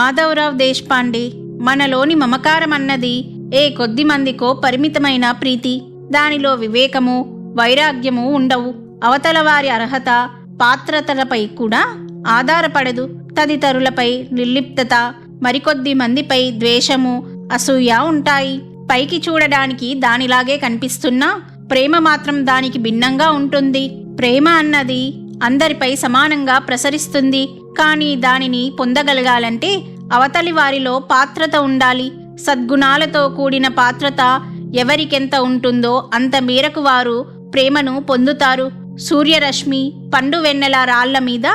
మాధవరావు దేశ్పాండే. మనలోని మమకారం అన్నది ఏ కొద్ది మందికో పరిమితమైన ప్రీతి. దానిలో వివేకము వైరాగ్యము ఉండవు. అవతల వారి అర్హత పాత్రతలపై కూడా ఆధారపడదు. తదితరులపై నిర్లిప్తత మరికొద్ది మందిపై ద్వేషము అసూయ ఉంటాయి. పైకి చూడడానికి దానిలాగే కనిపిస్తున్నా ప్రేమ మాత్రం దానికి భిన్నంగా ఉంటుంది. ప్రేమ అన్నది అందరిపై సమానంగా ప్రసరిస్తుంది. కానీ దానిని పొందగలగాలంటే అవతలి వారిలో పాత్రత ఉండాలి. సద్గుణాలతో కూడిన పాత్రత ఎవరికెంత ఉంటుందో అంత మేరకు వారు ప్రేమను పొందుతారు. సూర్యరశ్మి పండు వెన్నెల రాళ్ళ మీద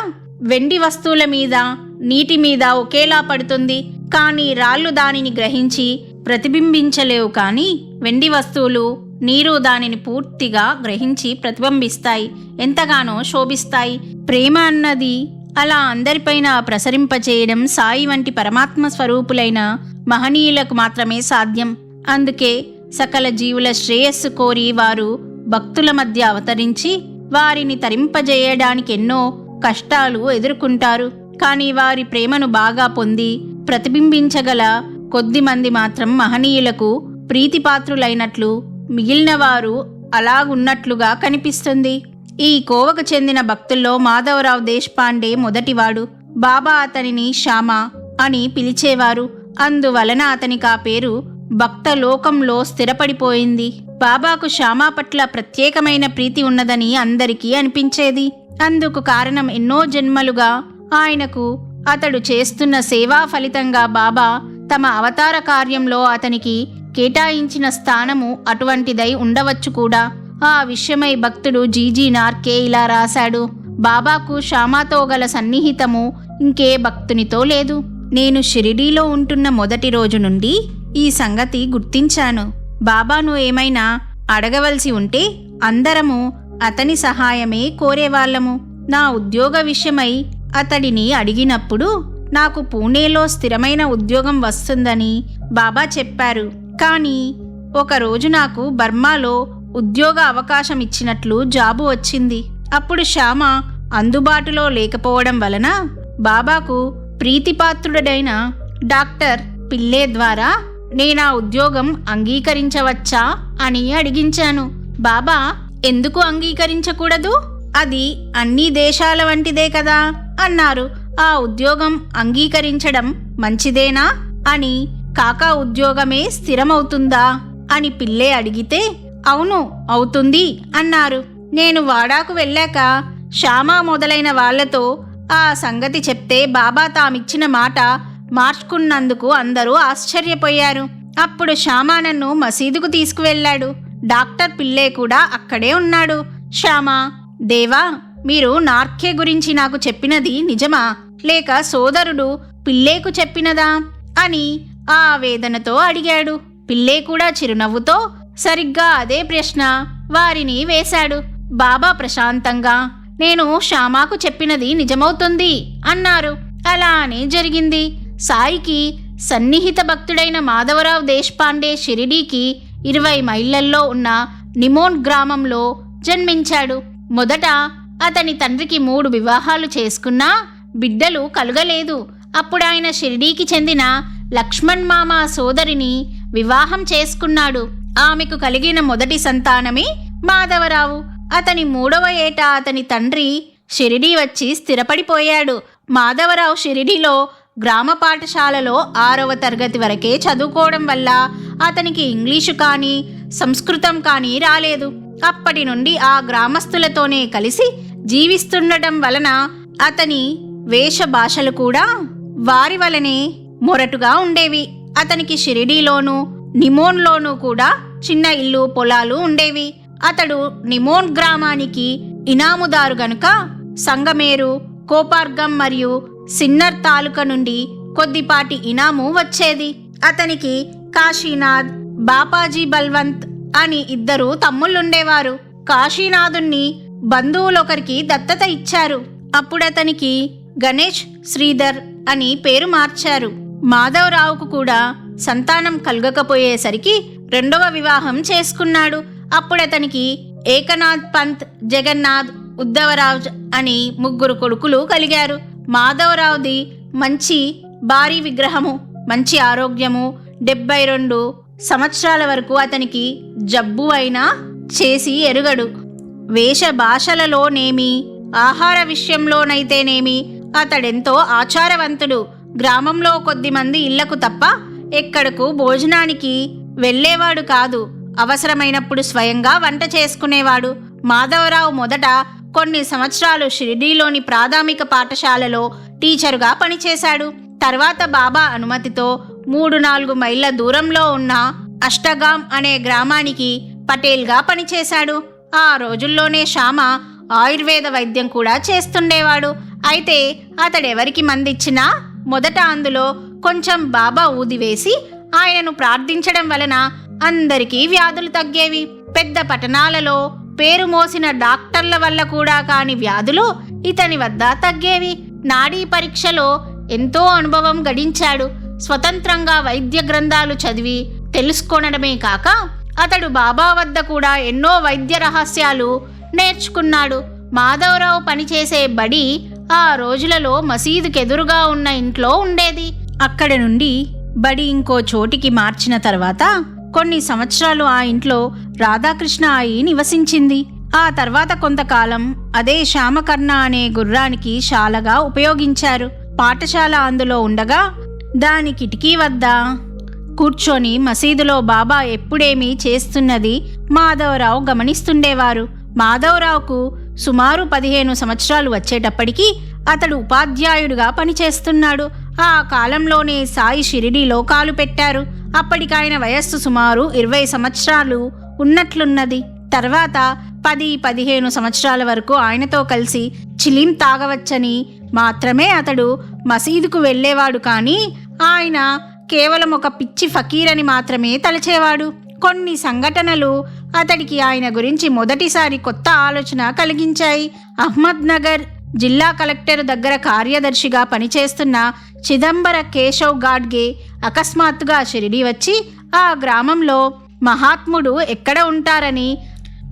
వెండి వస్తువుల మీద నీటి మీద ఒకేలా పడుతుంది. కానీ రాళ్ళు దానిని గ్రహించి ప్రతిబింబించలేవు కానీ వెండి వస్తువులు నీరు దానిని పూర్తిగా గ్రహించి ప్రతిబింబిస్తాయి. ఎంతగానో శోభిస్తాయి. ప్రేమ అన్నది అలా అందరిపైన ప్రసరింపచేయడం సాయి వంటి పరమాత్మ స్వరూపులైన మహనీయులకు మాత్రమే సాధ్యం. అందుకే సకల జీవుల శ్రేయస్సు కోరి వారు భక్తుల మధ్య అవతరించి వారిని తరింపజేయడానికి ఎన్నో కష్టాలు ఎదుర్కొంటారు. కానీ వారి ప్రేమను బాగా పొంది ప్రతిబింబించగల కొద్ది మంది మాత్రం మహనీయులకు ప్రీతిపాత్రులైనట్లు మిగిలిన వారు అలాగున్నట్లుగా కనిపిస్తుంది. ఈ కోవకు చెందిన భక్తుల్లో మాధవరావు దేశపాండే మొదటివాడు. బాబా అతనిని శ్యామ అని పిలిచేవారు. అందువలన అతనికి ఆ పేరు భక్త లోకంలో స్థిరపడిపోయింది. బాబాకు శ్యామా పట్ల ప్రత్యేకమైన ప్రీతి ఉన్నదని అందరికీ అనిపించేది. అందుకు కారణం ఎన్నో జన్మలుగా ఆయనకు అతడు చేస్తున్న సేవా ఫలితంగా బాబా తమ అవతార కార్యంలో అతనికి కేటాయించిన స్థానము అటువంటిదై ఉండవచ్చు కూడా. ఆ విషయమై భక్తుడు జీజీ నార్కే ఇలా రాశాడు. బాబాకు శ్యామాతో గల సన్నిహితము ఇంకే భక్తునితో లేదు. నేను షిరిడీలో ఉంటున్న మొదటి రోజు నుండి ఈ సంగతి గుర్తించాను. బాబాను ఏమైనా అడగవలసి ఉంటే అందరము అతని సహాయమే కోరేవాళ్ళము. నా ఉద్యోగ విషయమై అతడిని అడిగినప్పుడు నాకు పూణేలో స్థిరమైన ఉద్యోగం వస్తుందని బాబా చెప్పారు. కానీ ఒకరోజు నాకు బర్మాలో ఉద్యోగ అవకాశం ఇచ్చినట్లు జాబు వచ్చింది. అప్పుడు శ్యామ అందుబాటులో లేకపోవడం వలన బాబాకు ప్రీతిపాత్రుడైన డాక్టర్ పిల్లే ద్వారా నేనా ఉద్యోగం అంగీకరించవచ్చా అని అడిగించాను. బాబా ఎందుకు అంగీకరించకూడదు? అది అన్ని దేశాల వంటిదే కదా అన్నారు. ఆ ఉద్యోగం అంగీకరించడం మంచిదేనా అని కాకా ఉద్యోగమే స్థిరమవుతుందా అని పిల్లే అడిగితే అవును అవుతుంది అన్నారు. నేను వాడాకు వెళ్ళాక శ్యామ మొదలైన వాళ్ళతో ఆ సంగతి చెప్తే బాబా తామిచ్చిన మాట మార్చుకున్నందుకు అందరూ ఆశ్చర్యపోయారు. అప్పుడు శ్యామా నన్ను మసీదుకు తీసుకువెళ్ళాడు. డాక్టర్ పిల్లే కూడా అక్కడే ఉన్నాడు. శ్యామ దేవా మీరు నార్కే గురించి నాకు చెప్పినది నిజమా? లేక సోదరుడు పిల్లేకు చెప్పినదా? అని ఆ వేదనతో అడిగాడు. పిల్లే కూడా చిరునవ్వుతో సరిగ్గా అదే ప్రశ్న వారిని వేశాడు. బాబా ప్రశాంతంగా నేను శ్యామాకు చెప్పినది నిజమవుతుంది అన్నారు. అలానే జరిగింది. సాయికి సన్నిహిత భక్తుడైన మాధవరావు దేశపాండే షిరిడీకి ఇరవై మైళ్ళల్లో ఉన్న నిమోన్ గ్రామంలో జన్మించాడు. మొదట అతని తండ్రికి మూడు వివాహాలు చేసుకున్నా బిడ్డలు కలుగలేదు. అప్పుడు ఆయన షిరిడీకి చెందిన లక్ష్మణ్ మామ సోదరిని వివాహం చేసుకున్నాడు. ఆమెకు కలిగిన మొదటి సంతానమే మాధవరావు. అతని మూడవ ఏట అతని తండ్రి షిరిడీ వచ్చి స్థిరపడిపోయాడు. మాధవరావు షిరిడీలో గ్రామ పాఠశాలలో ఆరవ తరగతి వరకే చదువుకోవడం వల్ల అతనికి ఇంగ్లీషు కానీ సంస్కృతం కానీ రాలేదు. అప్పటి నుండి ఆ గ్రామస్తులతోనే కలిసి జీవిస్తుండటం వలన అతని వేష భాషలు కూడా వారి వలనే మొరటుగా ఉండేవి. అతనికి షిరిడీలోనూ నిమోన్లోనూ కూడా చిన్న ఇల్లు పొలాలు ఉండేవి. అతడు నిమోన్ గ్రామానికి ఇనాముదారు గనుక సంగమేరు కోపార్గం మరియు సిన్నర్ తాలూకా నుండి కొద్దిపాటి ఇనాము వచ్చేది. అతనికి కాశీనాథ్ బాపాజీ బల్వంత్ అని ఇద్దరు తమ్ముళ్ళుండేవారు. కాశీనాథుణ్ణి బంధువులొకరికి దత్తత ఇచ్చారు. అప్పుడతనికి గణేష్ శ్రీధర్ అని పేరు మార్చారు. మాధవరావుకు కూడా సంతానం కలగకపోయేసరికి రెండవ వివాహం చేసుకున్నాడు. అప్పుడతనికి ఏకనాథ్ పంత్ జగన్నాథ్ ఉద్ధవరాజ్ అని ముగ్గురు కొడుకులు కలిగారు. మాధవరావుది మంచి భారీ విగ్రహము మంచి ఆరోగ్యము డెబ్బై రెండు సంవత్సరాల వరకు అతనికి జబ్బు అయినా చేసి ఎరుగడు. వేష భాషలలోనేమి ఆహార విషయంలోనైతేనేమి అతడెంతో ఆచారవంతుడు. గ్రామంలో కొద్దిమంది ఇళ్ళకు తప్ప ఎక్కడకు భోజనానికి వెళ్ళేవాడు కాదు. అవసరమైనప్పుడు స్వయంగా వంట చేసుకునేవాడు. మాధవరావు మొదట కొన్ని సంవత్సరాలు షిరిడీలోని ప్రాథమిక పాఠశాలలో టీచరుగా పనిచేశాడు. తర్వాత బాబా అనుమతితో మూడు నాలుగు మైళ్ళ దూరంలో ఉన్న అష్టగాం అనే గ్రామానికి పటేల్గా పనిచేశాడు. ఆ రోజుల్లోనే శ్యామ ఆయుర్వేద వైద్యం కూడా చేస్తుండేవాడు. అయితే అతడెవరికి మందిచ్చినా మొదట అందులో కొంచెం బాబా ఊదివేసి ఆయనను ప్రార్థించడం వలన అందరికీ వ్యాధులు తగ్గేవి. పెద్ద పట్టణాలలో పేరు మోసిన డాక్టర్ల వల్ల కూడా కాని వ్యాధులు ఇతని వద్ద తగ్గేవి. నాడీ పరీక్షలో ఎంతో అనుభవం గడించాడు. స్వతంత్రంగా వైద్య గ్రంథాలు చదివి తెలుసుకొనడమే కాక అతడు బాబా వద్ద కూడా ఎన్నో వైద్య రహస్యాలు నేర్చుకున్నాడు. మాధవరావు పనిచేసే బడి ఆ రోజులలో మసీదుకెదురుగా ఉన్న ఇంట్లో ఉండేది. అక్కడి నుండి బడి ఇంకో చోటికి మార్చిన తర్వాత కొన్ని సంవత్సరాలు ఆ ఇంట్లో రాధాకృష్ణ అయి నివసించింది. ఆ తర్వాత కొంతకాలం అదే శ్యామకర్ణ అనే గుర్రానికి శాలగా ఉపయోగించారు. పాఠశాల అందులో ఉండగా దాని కిటికీ వద్ద కూర్చొని మసీదులో బాబా ఎప్పుడేమీ చేస్తున్నది మాధవరావు గమనిస్తుండేవారు. మాధవరావుకు సుమారు పదిహేను సంవత్సరాలు వచ్చేటప్పటికీ అతడు ఉపాధ్యాయుడిగా పనిచేస్తున్నాడు. ఆ కాలంలోనే సాయి షిరిడీలో కాలు పెట్టారు. అప్పటికాయన వయస్సు సుమారు ఇరవై సంవత్సరాలు ఉన్నట్లున్నది. తర్వాత పది పదిహేను సంవత్సరాల వరకు ఆయనతో కలిసి చిలీం తాగవచ్చని మాత్రమే అతడు మసీదుకు వెళ్ళేవాడు కానీ ఆయన కేవలం ఒక పిచ్చి ఫకీరని మాత్రమే తలచేవాడు. కొన్ని సంఘటనలు అతడికి ఆయన గురించి మొదటిసారి కొత్త ఆలోచన కలిగించాయి. అహ్మద్ నగర్ జిల్లా కలెక్టర్ దగ్గర కార్యదర్శిగా పనిచేస్తున్న చిదంబర కేశవ్ గాడ్గే అకస్మాత్తుగా షిరిడి వచ్చి ఆ గ్రామంలో మహాత్ముడు ఎక్కడ ఉంటారని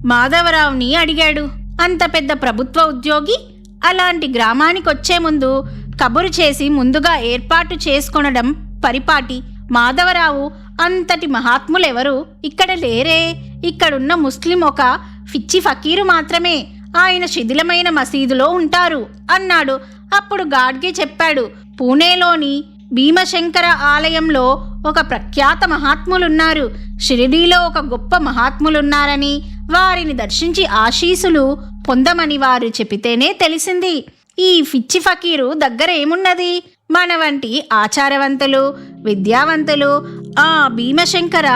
మాధవరావుని అడిగాడు. అంత పెద్ద ప్రభుత్వ ఉద్యోగి అలాంటి గ్రామానికి వచ్చే ముందు కబురు చేసి ముందుగా ఏర్పాటు చేసుకొనడం పరిపాటి. మాధవరావు అంతటి మహాత్ములెవరు ఇక్కడ లేరే. ఇక్కడున్న ముస్లిం ఒక ఫిచ్చి ఫకీరు మాత్రమే. ఆయన శిథిలమైన మసీదులో ఉంటారు అన్నాడు. అప్పుడు గాడ్గే చెప్పాడు. పూణేలోని భీమశంకర ఆలయంలో ఒక ప్రఖ్యాత మహాత్ములున్నారు. షిరిడీలో ఒక గొప్ప మహాత్ములున్నారని వారిని దర్శించి ఆశీసులు పొందమని వారు చెబితేనే తెలిసింది. ఈ ఫిచ్చి ఫకీరు దగ్గర ఏమున్నది? మన వంటి ఆచారవంతులు విద్యావంతులు ఆ భీమశంకర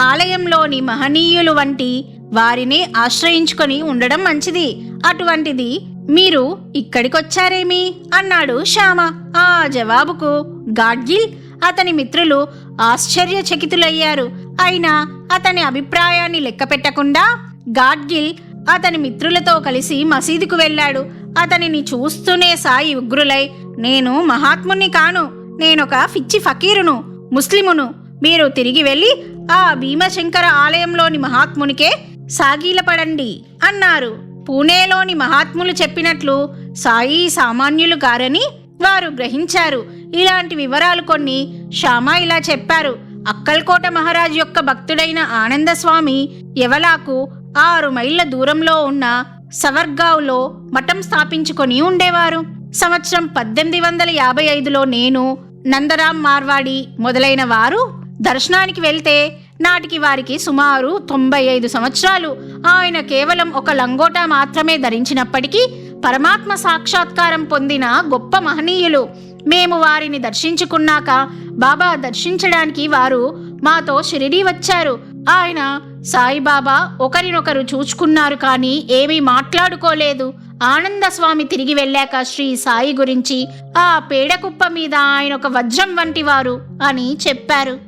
ఆలయంలోని మహనీయులు వంటి వారిని ఆశ్రయించుకొని ఉండడం మంచిది. అటువంటిది మీరు ఇక్కడికొచ్చారేమి? అన్నాడు శ్యామ. ఆ జవాబుకు గాడ్గిల్ అతని మిత్రులు ఆశ్చర్యచకితులయ్యారు. అయినా అతని అభిప్రాయాన్ని లెక్కపెట్టకుండా గాడ్గిల్ అతని మిత్రులతో కలిసి మసీదుకు వెళ్ళాడు. అతనిని చూస్తూనే సాయి ఉగ్రులై నేను మహాత్ముని కాను. నేనొక ఫిచ్చి ఫకీరును ముస్లిమును. మీరు తిరిగి వెళ్ళి ఆ భీమశంకర ఆలయంలోని మహాత్మునికే సాగీలపడండి అన్నారు. పూణేలోని మహాత్ములు చెప్పినట్లు సాయి సామాన్యులు గారని వారు గ్రహించారు. ఇలాంటి వివరాలు కొన్ని షామా ఇలా చెప్పారు. అక్కల్కోట మహారాజ్ యొక్క భక్తుడైన ఆనందస్వామి యవలాకు ఆరు మైళ్ళ దూరంలో ఉన్న సవర్గావ్లో మఠం స్థాపించుకొని ఉండేవారు. సంవత్సరం పద్దెనిమిది వందల యాభై ఐదులో నేను నందరాం మార్వాడి మొదలైన వారు దర్శనానికి వెళ్తే నాటికి వారికి సుమారు తొంభై ఐదు సంవత్సరాలు. ఆయన కేవలం ఒక లంగోటా మాత్రమే ధరించినప్పటికీ పరమాత్మ సాక్షాత్కారం పొందిన గొప్ప మహనీయులు. మేము వారిని దర్శించుకున్నాక బాబా దర్శించడానికి వారు మాతో షిరిడీ వచ్చారు. ఆయన సాయిబాబా ఒకరినొకరు చూచుకున్నారు కానీ ఏమీ మాట్లాడుకోలేదు. ఆనందస్వామి తిరిగి వెళ్ళాక శ్రీ సాయి గురించి ఆ పేడకుప్ప మీద ఆయన ఒక వజ్రం వంటివారు అని చెప్పారు.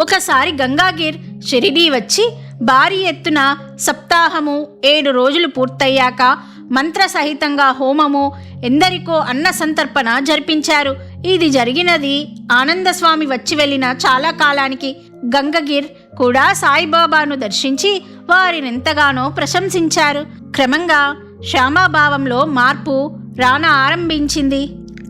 ఒకసారి గంగాగిర్ షిరిడీ వచ్చి భారీ ఎత్తున సప్తాహము ఏడు రోజులు పూర్తయ్యాక మంత్ర సహితంగా హోమము ఎందరికో అన్న సంతర్పణ జరిపించారు. ఇది జరిగినది ఆనందస్వామి వచ్చి వెళ్ళిన చాలా కాలానికి. గంగగిర్ కూడా సాయిబాబాను దర్శించి వారినెంతగానో ప్రశంసించారు. క్రమంగా శ్యామాభావంలో మార్పు రాన ఆరంభించింది.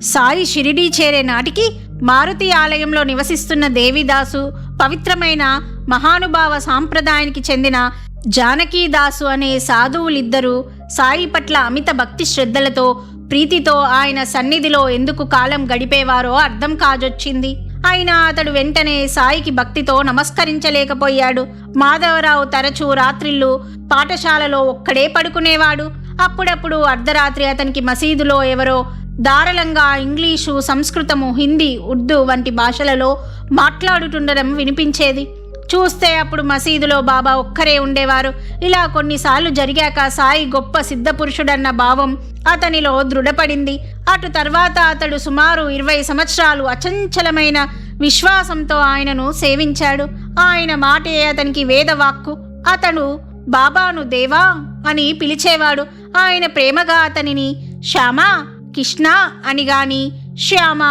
సాయి షిరిడీ చేరే నాటికి మారుతి ఆలయంలో నివసిస్తున్న దేవిదాసు పవిత్రమైన మహానుభావ సాంప్రదాయానికి చెందిన జానకీదాసు అనే సాధువులిద్దరూ సాయి పట్ల అమిత భక్తి శ్రద్ధలతో ప్రీతితో ఆయన సన్నిధిలో ఎందుకు కాలం గడిపేవారో అర్థం కాజొచ్చింది. అయినా అతడు వెంటనే సాయికి భక్తితో నమస్కరించలేకపోయాడు. మాధవరావు తరచూ రాత్రిళ్ళు పాఠశాలలో ఒక్కడే పడుకునేవాడు. అప్పుడప్పుడు అర్ధరాత్రి అతనికి మసీదులో ఎవరో దారళంగా ఇంగ్లీషు సంస్కృతము హిందీ ఉర్దూ వంటి భాషలలో మాట్లాడుతుండడం వినిపించేది. చూస్తే అప్పుడు మసీదులో బాబా ఒక్కరే ఉండేవారు. ఇలా కొన్నిసార్లు జరిగాక సాయి గొప్ప సిద్ధపురుషుడన్న భావం అతనిలో దృఢపడింది. అటు తర్వాత అతడు సుమారు ఇరవై సంవత్సరాలు అచంచలమైన విశ్వాసంతో ఆయనను సేవించాడు. ఆయన మాటే అతనికి వేదవాక్కు. అతడు బాబాను దేవా అని పిలిచేవాడు. ఆయన ప్రేమగా అతనిని శ్యామా కృష్ణ అని గాని శ్యామ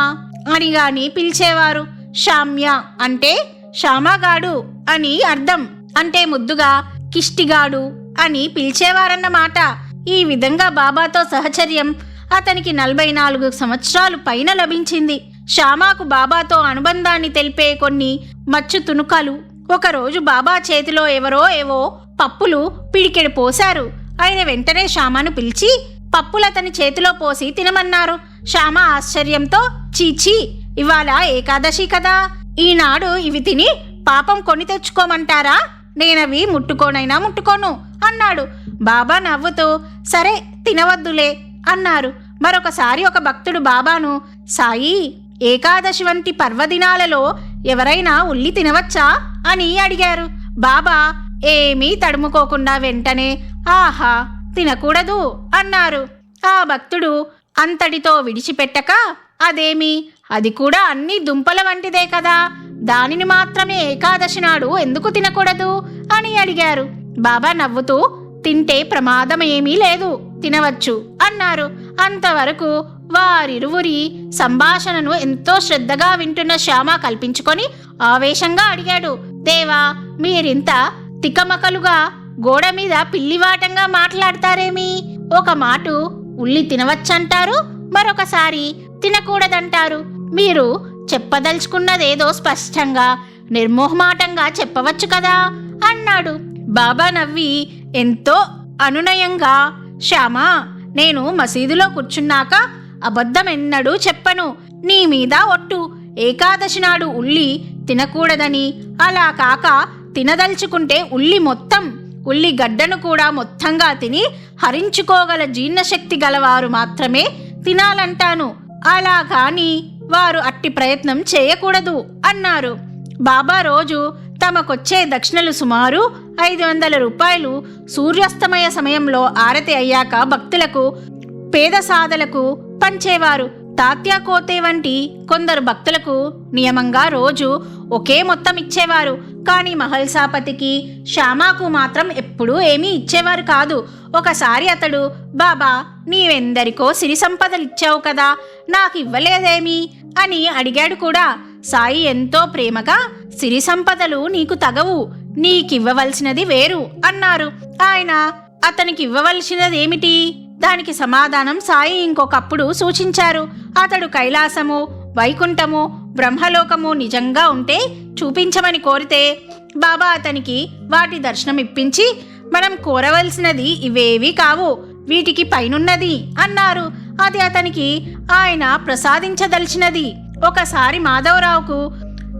అని గాని పిలిచేవారు. శామ్య అంటే శ్యామగాడు అని అర్థం. అంటే ముద్దుగా కిష్టిగాడు అని పిలిచేవారన్నమాట. ఈ విధంగా బాబాతో సహచర్యం అతనికి నలభై నాలుగు సంవత్సరాలు పైన లభించింది. శ్యామాకు బాబాతో అనుబంధాన్ని తెలిపే కొన్ని మచ్చు తునుకలు ఒకరోజు బాబా చేతిలో ఎవరో ఏవో పప్పులు పిడికెడు పోశారు. ఆయన వెంటనే శ్యామను పిలిచి పప్పులు అతని చేతిలో పోసి తినమన్నారు. శ్యామ ఆశ్చర్యంతో చీచీ ఇవాళ ఏకాదశి కదా. ఈనాడు ఇవి తిని పాపం కొని తెచ్చుకోమంటారా? నేనవి ముట్టుకోనైనా ముట్టుకోను అన్నాడు. బాబా నవ్వుతూ సరే తినవద్దులే అన్నారు. మరొకసారి ఒక భక్తుడు బాబాను సాయి ఏకాదశి వంటి పర్వదినాలలో ఎవరైనా ఉల్లి తినవచ్చా? అని అడిగారు. బాబా ఏమీ తడుముకోకుండా వెంటనే ఆహా తినకూడదు అన్నారు. ఆ భక్తుడు అంతటితో విడిచిపెట్టక అదేమి? అది కూడా అన్ని దుంపల వంటిదే కదా. దానిని మాత్రమే ఏకాదశి నాడు ఎందుకు తినకూడదు? అని అడిగారు. బాబా నవ్వుతూ తింటే ప్రమాదం ఏమీ లేదు తినవచ్చు అన్నారు. అంతవరకు వారిరువురి సంభాషణను ఎంతో శ్రద్ధగా వింటున్న శ్యామ కల్పించుకొని ఆవేశంగా అడిగాడు దేవా మీరింత తికమకలుగా గోడ మీద పిల్లివాటంగా మాట్లాడతారేమి? ఒక మాటు ఉల్లి తినవచ్చంటారు మరొకసారి తినకూడదంటారు. మీరు చెప్పదలుచుకున్నదేదో స్పష్టంగా నిర్మోహమాటంగా చెప్పవచ్చు కదా? అన్నాడు. బాబా నవ్వి ఎంతో అనునయంగా. శ్యామా నేను మసీదులో కూర్చున్నాక అబద్ధమెన్నడూ చెప్పను. నీ మీద ఒట్టు. ఏకాదశి నాడు ఉల్లి తినకూడదని. అలా కాక తినదలుచుకుంటే ఉల్లి మొత్తం ఉల్లి గడ్డను కూడా మొత్తంగా తిని హరించుకోగల జీర్ణశక్తి గలవారు మాత్రమే తినాలంటాను. అలా కాని వారు అట్టి ప్రయత్నం చేయకూడదు అన్నారు. బాబా రోజు తమకొచ్చే దక్షిణలు సుమారు ఐదు వందల రూపాయలు సూర్యాస్తమయ సమయంలో ఆరతి అయ్యాక భక్తులకు పేద సాధలకు పంచేవారు. తాత్యా కోతే వంటి కొందరు భక్తులకు నియమంగా రోజు ఒకే మొత్తం ఇచ్చేవారు. కానీ మహల్సాపతికి శ్యామాకు మాత్రం ఎప్పుడూ ఏమీ ఇచ్చేవారు కాదు. ఒకసారి అతడు బాబా నీవెందరికో సిరి సంపదలు ఇచ్చావు కదా నాకు ఇవ్వలేదేమి అని అడిగాడు కూడా. సాయి ఎంతో ప్రేమగా సిరి సంపదలు నీకు తగవు నీకివ్వవలసినది వేరు అన్నారు. ఆయన అతనికి ఇవ్వవలసినదేమిటి దానికి సమాధానం సాయి ఇంకొకప్పుడు సూచించారు. అతడు కైలాసము వైకుంఠము బ్రహ్మలోకము నిజంగా ఉంటే చూపించమని కోరితే బాబా అతనికి వాటి దర్శనం ఇప్పించి మనం కోరవలసినది ఇవేవి కావు వీటికి పైనున్నది అన్నారు. అది అతనికి ఆయన ప్రసాదించదలిచినది. ఒకసారి మాధవరావుకు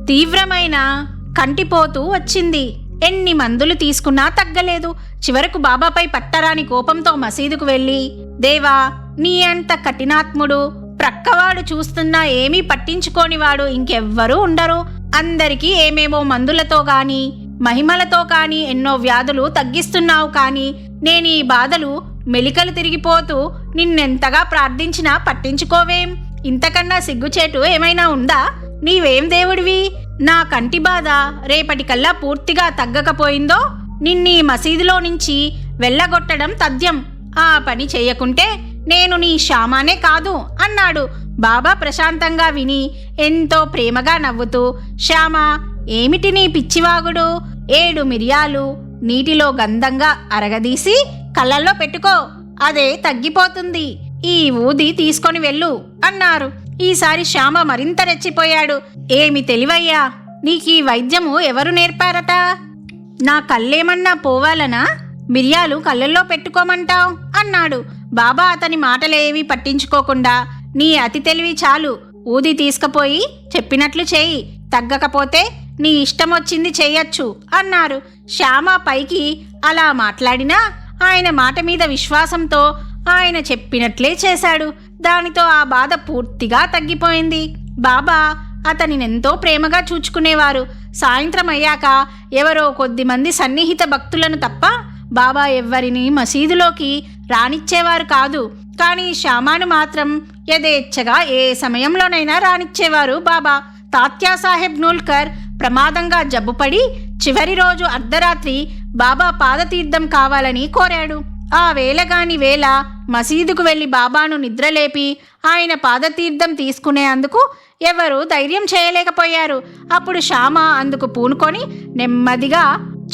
తీవ్రమైన కంటిపోతూ వచ్చింది. ఎన్ని మందులు తీసుకున్నా తగ్గలేదు. చివరకు బాబాపై పట్టరాని కోపంతో మసీదుకు వెళ్ళి దేవా నీ అంత కఠినాత్ముడు ప్రక్కవాడు చూస్తున్నా ఏమీ పట్టించుకోనివాడు ఇంకెవ్వరూ ఉండరు. అందరికీ ఏమేమో మందులతో గాని మహిమలతో కాని ఎన్నో వ్యాధులు తగ్గిస్తున్నావు కానీ నేను ఈ బాధలు మెలికలు తిరిగిపోతూ నిన్నెంతగా ప్రార్థించినా పట్టించుకోవేం? ఇంతకన్నా సిగ్గుచేటు ఏమైనా ఉందా? నీవేం దేవుడివి? నా కంటి బాధ రేపటికల్లా పూర్తిగా తగ్గకపోయిందో నిన్నీ మసీదులో నుంచి వెళ్ళగొట్టడం తథ్యం. ఆ పని చేయకుంటే నేను నీ శ్యామానే కాదు అన్నాడు బాబా ప్రశాంతంగా విని ఎంతో ప్రేమగా నవ్వుతూ శ్యామ ఏమిటి నీ పిచ్చివాగుడు? ఏడు మిరియాలు నీటిలో గంధంగా అరగదీసి కళ్ళల్లో పెట్టుకో అదే తగ్గిపోతుంది. ఈ ఊది తీసుకొని వెళ్ళు అన్నారు. ఈసారి శ్యామ మరింత రెచ్చిపోయాడు. ఏమి తెలివయ్యా? నీకీ వైద్యము ఎవరు నేర్పారట? నా కళ్ళేమన్నా పోవాలనా? మిరియాలు కళ్ళల్లో పెట్టుకోమంటావు? అన్నాడు. బాబా అతని మాటలేవి పట్టించుకోకుండా. నీ అతి తెలివి చాలు. ఊది తీసుకుపోయి చెప్పినట్లు చేయి. తగ్గకపోతే నీ ఇష్టం వచ్చింది చెయ్యొచ్చు అన్నారు. శ్యామ పైకి అలా మాట్లాడినా ఆయన మాట మీద విశ్వాసంతో ఆయన చెప్పినట్లే చేశాడు. దానితో ఆ బాధ పూర్తిగా తగ్గిపోయింది. బాబా అతనినెంతో ప్రేమగా చూచుకునేవారు. సాయంత్రం అయ్యాక ఎవరో కొద్దిమంది సన్నిహిత భక్తులను తప్ప బాబా ఎవ్వరిని మసీదులోకి రానిచ్చేవారు కాదు. కానీ శ్యామాను మాత్రం యథేచ్ఛగా ఏ సమయంలోనైనా రానిచ్చేవారు బాబా. తాత్యా సాహెబ్ నూల్కర్ ప్రమాదంగా జబ్బుపడి చివరి రోజు అర్ధరాత్రి బాబా పాదతీర్థం కావాలని కోరాడు. ఆ వేళగాని వేళ మసీదుకు వెళ్ళి బాబాను నిద్రలేపి ఆయన పాదతీర్థం తీసుకునేందుకు ఎవరు ధైర్యం చేయలేకపోయారు. అప్పుడు శ్యామ అందుకు పూనుకొని నెమ్మదిగా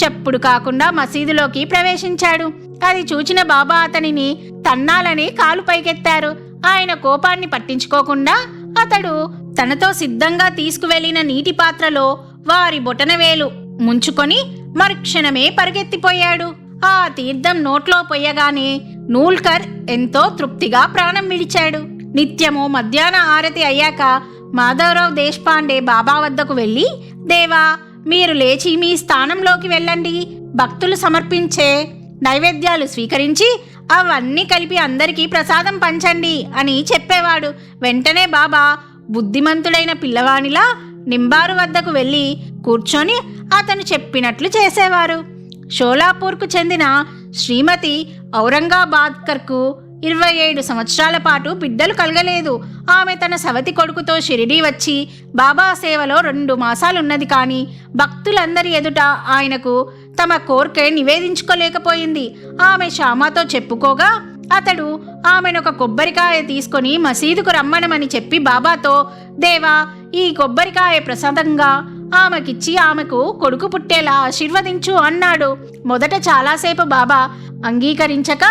చెప్పుడు కాకుండా మసీదులోకి ప్రవేశించాడు. అది చూచిన బాబా అతనిని తన్నాలని కాలు పైకెత్తారు. ఆయన కోపాన్ని పట్టించుకోకుండా అతడు తనతో సిద్ధంగా తీసుకువెళ్ళిన నీటి పాత్రలో వారి బొటనవేలు ముంచుకొని మరుక్షణమే పరిగెత్తిపోయాడు. ఆ తీర్థం నోట్లో పొయ్యగానే నూల్కర్ ఎంతో తృప్తిగా ప్రాణం విడిచాడు. నిత్యము మధ్యాహ్న ఆరతి అయ్యాక మాధవరావు దేశపాండే బాబా వద్దకు వెళ్ళి దేవా మీరు లేచి మీ స్థానంలోకి వెళ్ళండి. భక్తులు సమర్పించే నైవేద్యాలు స్వీకరించి అవన్నీ కలిపి అందరికీ ప్రసాదం పంచండి అని చెప్పేవాడు. వెంటనే బాబా బుద్ధిమంతుడైన పిల్లవానిలా నింబారు వద్దకు వెళ్ళి కూర్చొని అతను చెప్పినట్లు చేసేవారు. షోలాపూర్కు చెందిన శ్రీమతి ఔరంగాబాద్కర్కు ఇరవై ఏడు సంవత్సరాల పాటు బిడ్డలు కలగలేదు. ఆమె తన సవతి కొడుకుతో షిరిడీ వచ్చి బాబా సేవలో రెండు మాసాలున్నది కానీ భక్తులందరి ఎదుట ఆయనకు తమ కోర్కె నివేదించుకోలేకపోయింది. ఆమె శ్యామతో చెప్పుకోగా అతడు ఆమెనొక కొబ్బరికాయ తీసుకొని మసీదుకు రమ్మనమని చెప్పి బాబాతో దేవా ఈ కొబ్బరికాయ ప్రసాదంగా ఆమెకిచ్చి ఆమెకు కొడుకు పుట్టేలా ఆశీర్వదించు అన్నాడు. మొదట చాలాసేపు బాబా అంగీకరించక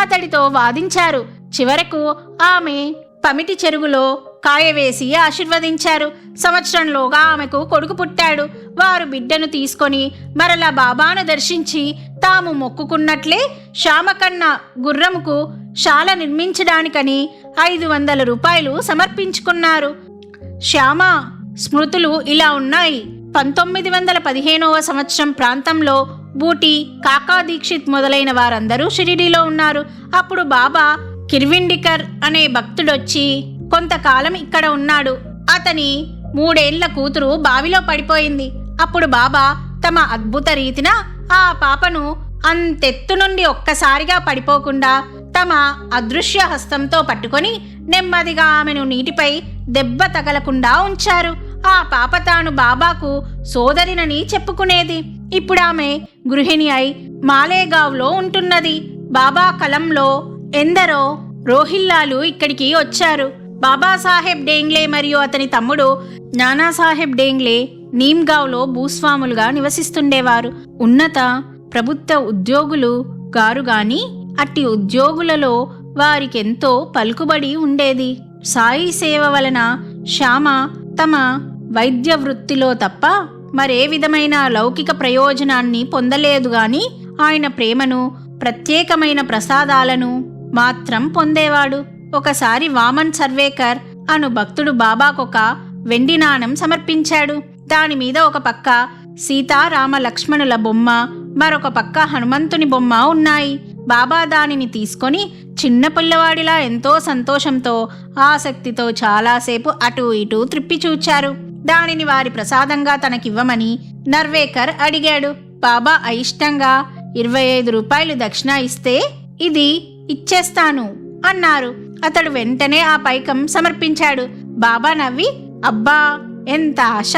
అతడితో వాదించారు. చివరకు ఆమె పమిటి చెరువులో కాయవేసి ఆశీర్వదించారు. సంవత్సరంలోగా ఆమెకు కొడుకు పుట్టాడు. వారు బిడ్డను తీసుకొని మరలా బాబాను దర్శించి తాము మొక్కుకున్నట్లే శ్యామకన్న గుర్రముకు శాల నిర్మించడానికని ఐదు వందల రూపాయలు సమర్పించుకున్నారు. శ్యామ స్మృతులు ఇలా ఉన్నాయి. పంతొమ్మిది వందల పదిహేనవ సంవత్సరం ప్రాంతంలో బూటి కాకా దీక్షిత్ మొదలైన వారందరూ షిరిడీలో ఉన్నారు. అప్పుడు బాబా కిర్విండికర్ అనే భక్తుడొచ్చి కొంతకాలం ఇక్కడ ఉన్నాడు. అతని మూడేళ్ళ కూతురు బావిలో పడిపోయింది. అప్పుడు బాబా తమ అద్భుత రీతిన ఆ పాపను అంతెత్తు నుండి ఒక్కసారిగా పడిపోకుండా తమ అదృశ్య హస్తంతో పట్టుకొని నెమ్మదిగా ఆమెను నీటిపై దెబ్బ తగలకుండా ఉంచారు. ఆ పాప తాను బాబాకు సోదరినని చెప్పుకునేది. ఇప్పుడు ఆమె గృహిణి అయి మాలేగావ్లో ఉంటున్నది. బాబా కలంలో ఎందరో రోహిల్లాలు ఇక్కడికి వచ్చారు. బాబాసాహెబ్ డేంగ్లే మరియు అతని తమ్ముడు నానాసాహెబ్ డేంగ్లే నీమ్గావ్లో భూస్వాములుగా నివసిస్తుండేవారు. ఉన్నత ప్రభుత్వ ఉద్యోగులు గారు గాని అట్టి ఉద్యోగులలో వారికెంతో పలుకుబడి ఉండేది. సాయి సేవ వలన శ్యామ తమ వైద్య వృత్తిలో తప్ప మరే విధమైన లౌకిక ప్రయోజనాన్ని పొందలేదు గాని ఆయన ప్రేమను ప్రత్యేకమైన ప్రసాదాలను మాత్రం పొందేవాడు. ఒకసారి వామన్ సర్వేకర్ అను భక్తుడు బాబాకొక వెండి నాణం సమర్పించాడు. దాని మీద ఒక పక్క సీతారామ లక్ష్మణుల బొమ్మ మరొక పక్క హనుమంతుని బొమ్మ ఉన్నాయి. బాబా దానిని తీసుకొని చిన్న పిల్లవాడిలా ఎంతో సంతోషంతో ఆసక్తితో చాలాసేపు అటూ ఇటూ త్రిప్పి చూచారు. దానిని వారి ప్రసాదంగా తనకివ్వమని నర్వేకర్ అడిగాడు. బాబా అయిష్టంగా ఇరవై ఐదు రూపాయలు దక్షిణ ఇస్తే ఇది ఇచ్చేస్తాను అన్నారు. అతడు వెంటనే ఆ పైకం సమర్పించాడు. బాబా నవ్వి అబ్బా ఎంత ఆశ!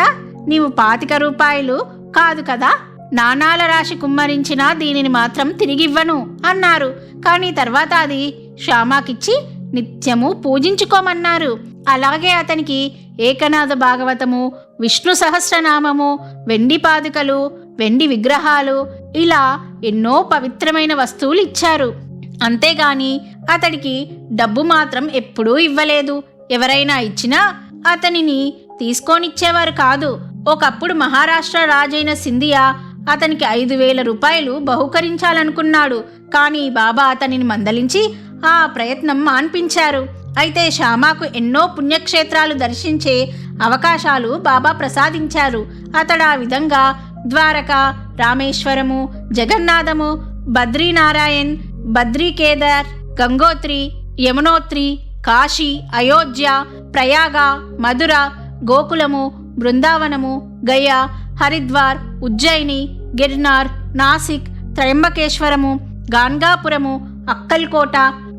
నీవు పాతిక రూపాయలు కాదు కదా! నాణాల రాశి కుమ్మరించినా దీనిని మాత్రం తిరిగివ్వను అన్నారు. కానీ తర్వాత అది శ్యామాకిచ్చి నిత్యము పూజించుకోమన్నారు. అలాగే అతనికి ఏకనాథ భాగవతము విష్ణు సహస్రనామము వెండి పాదుకలు వెండి విగ్రహాలు ఇలా ఎన్నో పవిత్రమైన వస్తువులు ఇచ్చారు. అంతేగాని అతడికి డబ్బు మాత్రం ఎప్పుడూ ఇవ్వలేదు. ఎవరైనా ఇచ్చినా అతనిని తీసుకొనిచ్చేవారు కాదు. ఒకప్పుడు మహారాష్ట్ర రాజైన సింధియా అతనికి ఐదు వేల రూపాయలు బహుకరించాలనుకున్నాడు. కానీ బాబా అతనిని మందలించి ఆ ప్రయత్నం మాన్పించారు. అయితే శ్యామాకు ఎన్నో పుణ్యక్షేత్రాలు దర్శించే అవకాశాలు బాబా ప్రసాదించారు. అతడు ఆ విధంగా ద్వారక రామేశ్వరము జగన్నాథము బద్రీనారాయణ్ బద్రీకేదార్ గంగోత్రి యమునోత్రి కాశీ అయోధ్య ప్రయాగ మధుర గోకులము బృందావనము గయా హరిద్వార్ ఉజ్జయిని గిర్నార్ నాసిక్ త్రయంబకేశ్వరము గాన్గాపురము అక్కల్కోట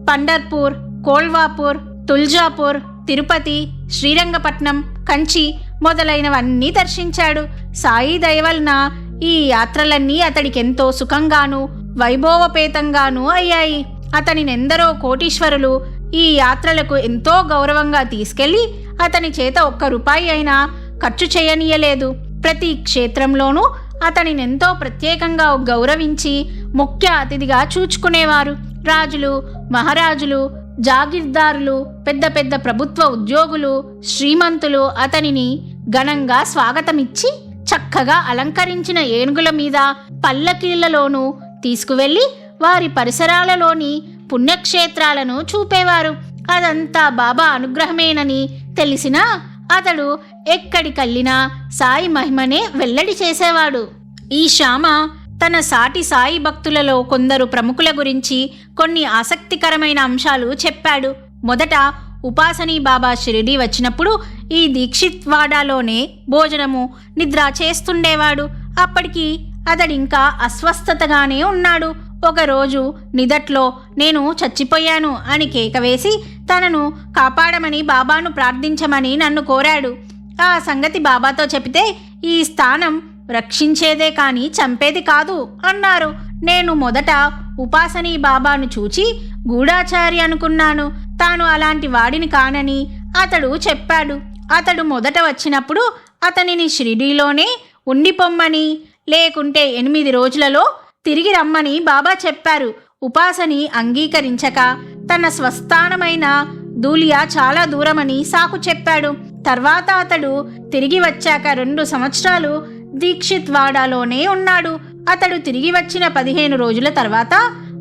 పండర్పూర్ కోల్వాపూర్ తుల్జాపూర్ తిరుపతి శ్రీరంగపట్నం కంచి మొదలైనవన్నీ దర్శించాడు. సాయి దయవలన ఈ యాత్రలన్నీ అతడికెంతో సుఖంగాను వైభవపేతంగానూ అయ్యాయి. అతనినెందరో కోటీశ్వరులు ఈ యాత్రలకు ఎంతో గౌరవంగా తీసుకెళ్ళి అతని చేత ఒక్క రూపాయి అయినా ఖర్చు చేయనీయలేదు. ప్రతి క్షేత్రంలోనూ అతనినెంతో ప్రత్యేకంగా గౌరవించి ముఖ్య అతిథిగా చూచుకునేవారు. రాజులు మహారాజులు జాగీర్దారులు పెద్ద పెద్ద ప్రభుత్వ ఉద్యోగులు శ్రీమంతులు అతనిని ఘనంగా స్వాగతమిచ్చి చక్కగా అలంకరించిన ఏనుగుల మీద పల్లకీళ్ళలోనూ తీసుకువెళ్ళి వారి పరిసరాలలోని పుణ్యక్షేత్రాలను చూపేవారు. అదంతా బాబా అనుగ్రహమేనని తెలిసినా అతడు ఎక్కడికల్లినా సాయి మహిమనే వెల్లడి చేసేవాడు. ఈ శ్యామ తన సాటి సాయి భక్తులలో కొందరు ప్రముఖుల గురించి కొన్ని ఆసక్తికరమైన అంశాలు చెప్పాడు. మొదట ఉపాసనీ బాబా షిరిడి వచ్చినప్పుడు ఈ దీక్షిత్ వాడాలోనే భోజనము నిద్ర చేస్తుండేవాడు. అప్పటికి అతడింకా అస్వస్థతగానే ఉన్నాడు. ఒకరోజు నిదట్లో నేను చచ్చిపోయాను అని కేక వేసి తనను కాపాడమని బాబాను ప్రార్థించమని నన్ను కోరాడు. ఆ సంగతి బాబాతో చెబితే ఈ స్థానం రక్షించేదే కాని చంపేది కాదు అన్నారు. నేను మొదట ఉపాసనీ బాబాను చూచి గూఢాచారి అనుకున్నాను. తాను అలాంటి వాడిని కానని అతడు చెప్పాడు. అతడు మొదట వచ్చినప్పుడు అతనిని షిరిడీలోనే ఉండిపొమ్మని లేకుంటే ఎనిమిది రోజులలో తిరిగి రమ్మని బాబా చెప్పారు. ఉపాసని అంగీకరించక తన స్వస్థానమైన దూలియా చాలా దూరమని సాకు చెప్పాడు. తర్వాత అతడు తిరిగి వచ్చాక రెండు సంవత్సరాలు దీక్షిత్ వాడాలోనే ఉన్నాడు. అతడు తిరిగి వచ్చిన పదిహేను రోజుల తర్వాత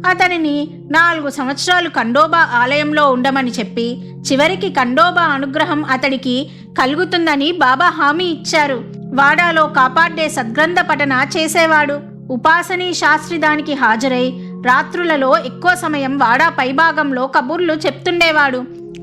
అతనిని నాలుగు సంవత్సరాలు ఖండోబా ఆలయంలో ఉండమని చెప్పి చివరికి ఖండోబా అనుగ్రహం అతడికి కలుగుతుందని బాబా హామీ ఇచ్చారు. వాడాలో కాపాడే సద్గ్రంథ పఠన చేసేవాడు. ఉపాసనీ శాస్త్రి దానికి హాజరై రాత్రులలో ఎక్కువ సమయం వాడా పైభాగంలో కబుర్లు చెప్తుండేవాడు.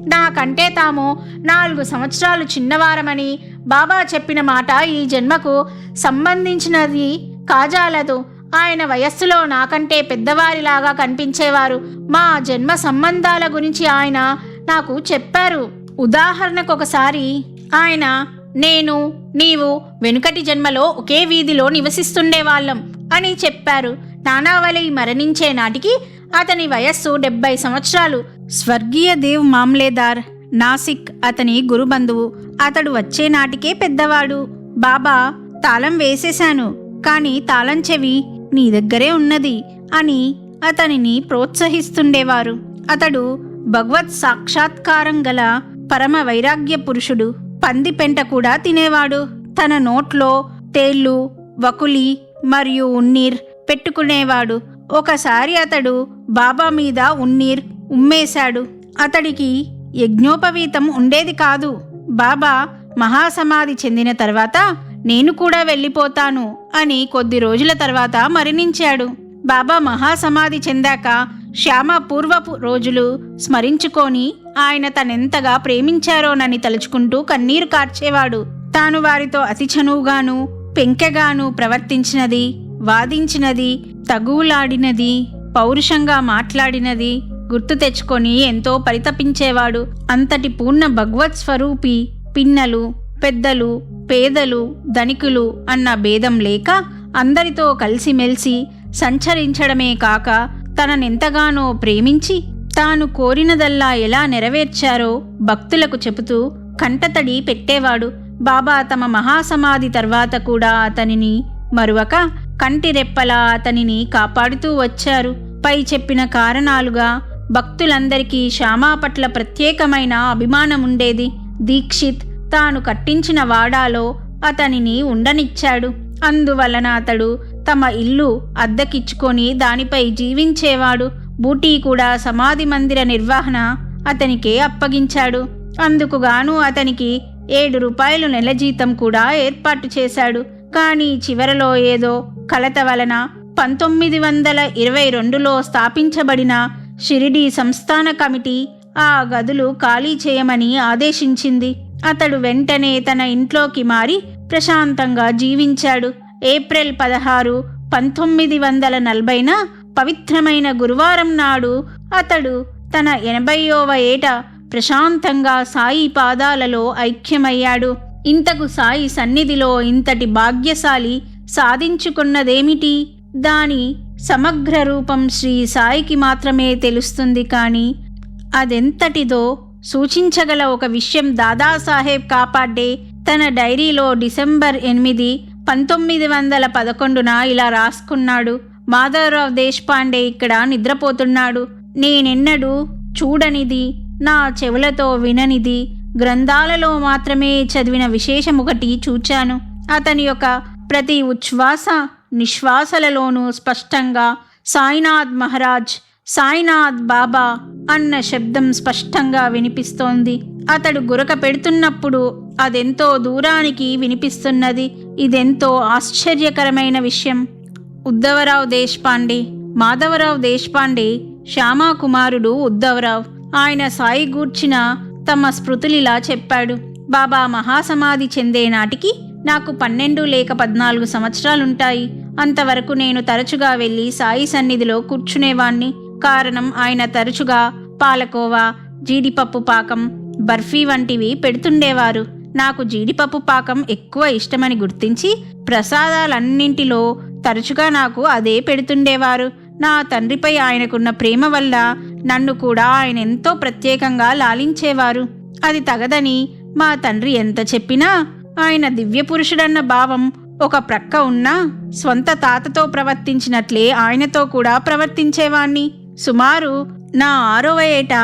నాకంటే తాము నాలుగు సంవత్సరాలు చిన్నవారమని బాబా చెప్పిన మాట ఈ జన్మకు సంబంధించినది కాజాలదు. ఆయన వయస్సులో నాకంటే పెద్దవారిలాగా కనిపించేవారు. మా జన్మ సంబంధాల గురించి ఆయన నాకు చెప్పారు. ఉదాహరణకు ఒకసారి ఆయన నేను నీవు వెనుకటి జన్మలో ఒకే వీధిలో నివసిస్తుండేవాళ్ళం అని చెప్పారు. నానావలి మరణించే నాటికి అతని వయస్సు డెబ్బై సంవత్సరాలు. స్వర్గీయ దేవ్ మామ్లేదార్ నాసిక్ అతని గురుబంధువు. అతడు వచ్చే నాటికే పెద్దవాడు. బాబా తాళం వేసేశాను. కాని తాళం చెవి నీ దగ్గరే ఉన్నది అని అతనిని ప్రోత్సహిస్తుండేవారు. అతడు భగవత్ సాక్షాత్కారం గల పరమ వైరాగ్య పురుషుడు. పంది పెంట కూడా తినేవాడు. తన నోట్లో తేళ్ళు వకులి మరియు ఉన్నీర్ పెట్టుకునేవాడు. ఒకసారి అతడు బాబా మీద ఉన్నీర్ ఉమ్మేశాడు. అతడికి యజ్ఞోపవీతం ఉండేది కాదు. బాబా మహాసమాధి చెందిన తర్వాత నేను కూడా వెళ్ళిపోతాను అని కొద్ది రోజుల తర్వాత మరణించాడు. బాబా మహాసమాధి చెందాక శ్యామ పూర్వపు రోజులు స్మరించుకొని ఆయన తనెంతగా ప్రేమించారోనని తలుచుకుంటూ కన్నీరు కార్చేవాడు. తాను వారితో అతి చనువుగాను పెంకెగాను ప్రవర్తించినది వాదించినది తగువులాడినది పౌరుషంగా మాట్లాడినది గుర్తు తెచ్చుకొని ఎంతో పరితపించేవాడు. అంతటి పూర్ణ భగవత్ స్వరూపి పిన్నలు పెద్దలు పేదలు ధనికులు అన్న భేదం లేక అందరితో కలిసిమెలిసి సంచరించడమే కాక తననెంతగానో ప్రేమించి తాను కోరినదల్లా ఎలా నెరవేర్చారో భక్తులకు చెబుతూ కంటతడి పెట్టేవాడు. బాబా తమ మహాసమాధి తర్వాత కూడా అతనిని మరువక కంటి రెప్పలా అతనిని కాపాడుతూ వచ్చారు. పై చెప్పిన కారణాలుగా భక్తులందరికీ శ్యామా పట్ల ప్రత్యేకమైన అభిమానం ఉండేది దీక్షిత్ తాను కట్టించిన వాడాలో అతనిని ఉండనిచ్చాడు. అందువలన అతడు తమ ఇల్లు అద్దెకిచ్చుకొని దానిపై జీవించేవాడు. బూటీ కూడా సమాధి మందిర నిర్వహణ అతనికే అప్పగించాడు. అందుకుగాను అతనికి ఏడు రూపాయలు నెల జీతం కూడా ఏర్పాటు చేశాడు. కానీ చివరలో ఏదో కలత వలన పంతొమ్మిది వందల ఇరవై రెండులో స్థాపించబడిన షిరిడి సంస్థాన కమిటీ ఆ గదులు ఖాళీ చేయమని ఆదేశించింది. అతడు వెంటనే తన ఇంట్లోకి మారి ప్రశాంతంగా జీవించాడు. ఏప్రిల్ పదహారు పంతొమ్మిది వందల నలభైన పవిత్రమైన గురువారం నాడు అతడు తన ఎనభైయోవ ఏట ప్రశాంతంగా సాయి పాదాలలో ఐక్యమయ్యాడు. ఇంతకు సాయి సన్నిధిలో ఇంతటి భాగ్యశాలి సాధించుకున్నదేమిటి? దాని సమగ్ర రూపం శ్రీ సాయికి మాత్రమే తెలుస్తుంది కానీ అదెంతటిదో సూచించగల ఒక విషయం దాదాసాహెబ్ కాపాడ్డే తన డైరీలో డిసెంబర్ ఎనిమిది పంతొమ్మిది వందల పదకొండున ఇలా రాసుకున్నాడు. మాధవరావు దేశపాండే ఇక్కడ నిద్రపోతున్నాడు. నేనెన్నడూ చూడనిది నా చెవులతో విననిది గ్రంథాలలో మాత్రమే చదివిన విశేషం ఒకటి చూచాను. అతని యొక్క ప్రతి ఉచ్ఛ్వాస నిశ్వాసలలోనూ స్పష్టంగా సాయినాథ్ మహారాజ్ సాయినాథ్ బాబా అన్న శబ్దం స్పష్టంగా వినిపిస్తోంది. అతడు గురక పెడుతున్నప్పుడు అదెంతో దూరానికి వినిపిస్తున్నది. ఇదెంతో ఆశ్చర్యకరమైన విషయం. ఉద్ధవరావు దేశపాండే మాధవరావు దేశపాండే శ్యామా కుమారుడు ఉద్ధవరావు ఆయన సాయి గూర్చిన తమ స్మృతులిలా చెప్పాడు. బాబా మహాసమాధి చెందే నాటికి నాకు పన్నెండు లేక పద్నాలుగు సంవత్సరాలుంటాయి. అంతవరకు నేను తరచుగా వెళ్ళి సాయి సన్నిధిలో కూర్చునేవాణ్ణి. కారణం ఆయన తరచుగా పాలకోవా జీడిపప్పు పాకం బర్ఫీ వంటివి పెడుతుండేవారు. నాకు జీడిపప్పు పాకం ఎక్కువ ఇష్టమని గుర్తించి ప్రసాదాలన్నింటిలో తరచుగా నాకు అదే పెడుతుండేవారు. నా తండ్రిపై ఆయనకున్న ప్రేమ వల్ల నన్ను కూడా ఆయన ఎంతో ప్రత్యేకంగా లాలించేవారు. అది తగదని మా తండ్రి ఎంత చెప్పినా ఆయన దివ్య పురుషుడన్న భావం ఒక ప్రక్క ఉన్నా స్వంత తాతతో ప్రవర్తించినట్లే ఆయనతో కూడా ప్రవర్తించేవాణ్ణి. సుమారు నా ఆరవ ఏట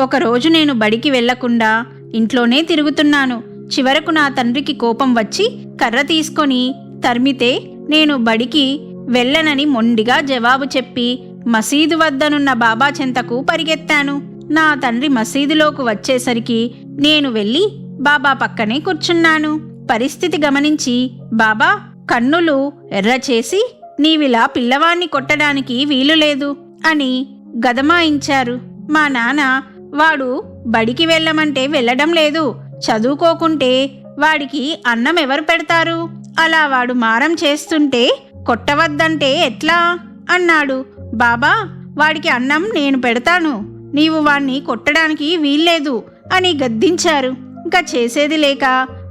ఒకరోజు నేను బడికి వెళ్ళకుండా ఇంట్లోనే తిరుగుతున్నాను. చివరకు నా తండ్రికి కోపం వచ్చి కర్ర తీసుకొని తరిమితే నేను బడికి వెళ్ళనని మొండిగా జవాబు చెప్పి మసీదు వద్దనున్న బాబా చెంతకు పరిగెత్తాను. నా తండ్రి మసీదులోకి వచ్చేసరికి నేను వెళ్ళి బాబా పక్కనే కూర్చున్నాను. పరిస్థితి గమనించి బాబా కన్నులు ఎర్ర చేసి నీవిలా పిల్లవాణ్ణి కొట్టడానికి వీలు లేదు అని గదమాయించారు. మా నాన్న వాడు బడికి వెళ్ళమంటే వెళ్ళడం లేదు. చదువుకోకుంటే వాడికి అన్నం ఎవరు పెడతారు? అలా వాడు మారం చేస్తుంటే కొట్టవద్దంటే ఎట్లా? అన్నాడు. బాబా వాడికి అన్నం నేను పెడతాను. నీవు వాణ్ణి కొట్టడానికి వీల్లేదు అని గద్దించారు. ఇంకా చేసేది లేక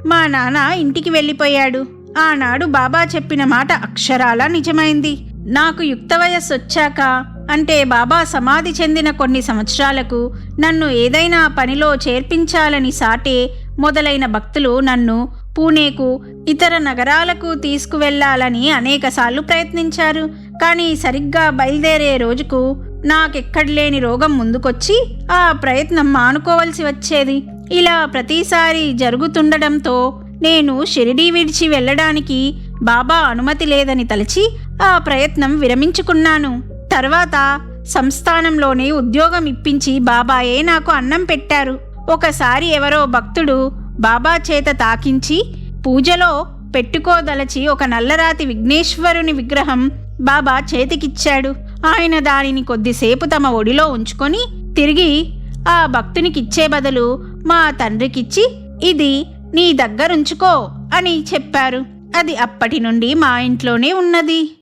మా నాన్న ఇంటికి వెళ్ళిపోయాడు. ఆనాడు బాబా చెప్పిన మాట అక్షరాలా నిజమైంది. నాకు యుక్త వయస్సు వచ్చాక అంటే బాబా సమాధి చెందిన కొన్ని సంవత్సరాలకు నన్ను ఏదైనా పనిలో చేర్పించాలని సాటే మొదలైన భక్తులు నన్ను పూణేకు ఇతర నగరాలకు తీసుకువెళ్ళాలని అనేకసార్లు ప్రయత్నించారు. కానీ సరిగ్గా బయలుదేరే రోజుకు నాకెక్కడలేని రోగం ముందుకొచ్చి ఆ ప్రయత్నం మానుకోవలసి వచ్చేది. ఇలా ప్రతిసారి జరుగుతుండడంతో నేను షిరిడీ విడిచి వెళ్ళడానికి బాబా అనుమతి లేదని తలచి ఆ ప్రయత్నం విరమించుకున్నాను. తర్వాత సంస్థానంలోనే ఉద్యోగం ఇప్పించి బాబాయే నాకు అన్నం పెట్టారు. ఒకసారి ఎవరో భక్తుడు బాబా చేత తాకించి పూజలో పెట్టుకోదలచి ఒక నల్లరాతి విఘ్నేశ్వరుని విగ్రహం బాబా చేతికిచ్చాడు. ఆయన దానిని కొద్దిసేపు తమ ఒడిలో ఉంచుకొని తిరిగి ఆ భక్తునికిచ్చే బదులు మా తండ్రికిచ్చి ఇది నీ దగ్గరుంచుకో అని చెప్పారు. అది అప్పటి నుండి మా ఇంట్లోనే ఉన్నది.